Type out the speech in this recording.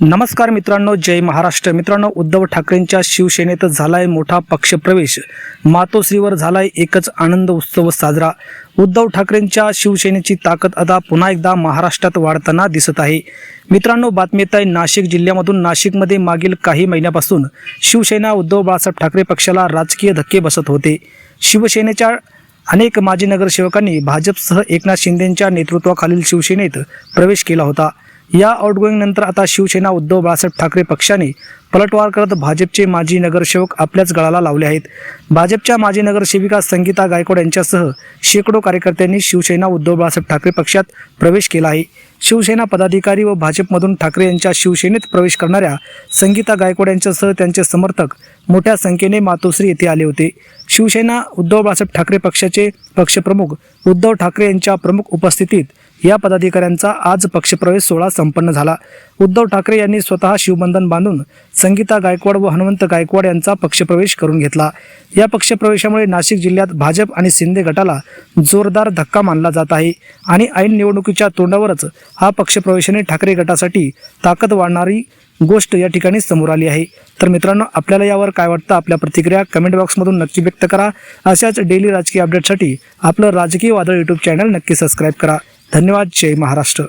नमस्कार मित्रांनो जय महाराष्ट्र. मित्रांनो उद्धव ठाकरेंच्या शिवसेनेत झालाय मोठा पक्षप्रवेश. मातोश्रीवर झालाय एकच आनंद उत्सव साजरा. उद्धव ठाकरेंच्या शिवसेनेची ताकद आता पुन्हा एकदा महाराष्ट्रात वाढताना दिसत आहे. मित्रांनो बातमी येत आहे नाशिक जिल्ह्यामधून. नाशिकमध्ये मागील काही महिन्यापासून शिवसेना उद्धव बाळासाहेब ठाकरे पक्षाला राजकीय धक्के बसत होते. शिवसेनेच्या अनेक माजी नगरसेवकांनी भाजपसह एकनाथ शिंदेंच्या नेतृत्वाखालील शिवसेनेत प्रवेश केला होता. या आउटगोईंग नंतर आता शिवसेना उद्धव बाळासाहेब ठाकरे पक्षाने पलटवार करत भाजपचे माजी नगरसेवक आपल्याच गळाला लावले आहेत. भाजपच्या माजी नगरसेविका संगीता गायकवाड यांच्यासह शेकडो कार्यकर्त्यांनी शिवसेना उद्धव बाळासाहेब ठाकरे पक्षात प्रवेश केला आहे. शिवसेना पदाधिकारी व भाजपमधून ठाकरे यांच्या शिवसेनेत प्रवेश करणाऱ्या संगीता गायकवाड यांच्यासह त्यांचे समर्थक मोठ्या संख्येने मातोश्री येथे आले होते. शिवसेना उद्धव बाळासाहेब ठाकरे पक्षाचे पक्षप्रमुख उद्धव ठाकरे यांच्या प्रमुख उपस्थितीत या पदाधिकाऱ्यांचा आज पक्षप्रवेश सोहळा संपन्न झाला. उद्धव ठाकरे यांनी स्वतः शिवबंधन बांधून संगीता गायकवाड व हनुमंत गायकवाड यांचा पक्षप्रवेश करून घेतला. या पक्षप्रवेशामुळे नाशिक जिल्ह्यात भाजप आणि शिंदे गटाला जोरदार धक्का मानला जात आहे आणि ऐन निवडणुकीच्या तोंडावरच हा पक्षप्रवेशाने ठाकरे गटासाठी ताकद वाढणारी गोष्ट या ठिकाणी समोर आली आहे. तर मित्रांनो आपल्याला यावर काय वाटतं? आपल्या प्रतिक्रिया कमेंट बॉक्समधून नक्की व्यक्त करा. अशाच डेली राजकीय अपडेटसाठी आपलं राजकीय वादळ यूट्यूब चॅनल नक्की सबस्क्राईब करा. धन्यवाद. जय महाराष्ट्र.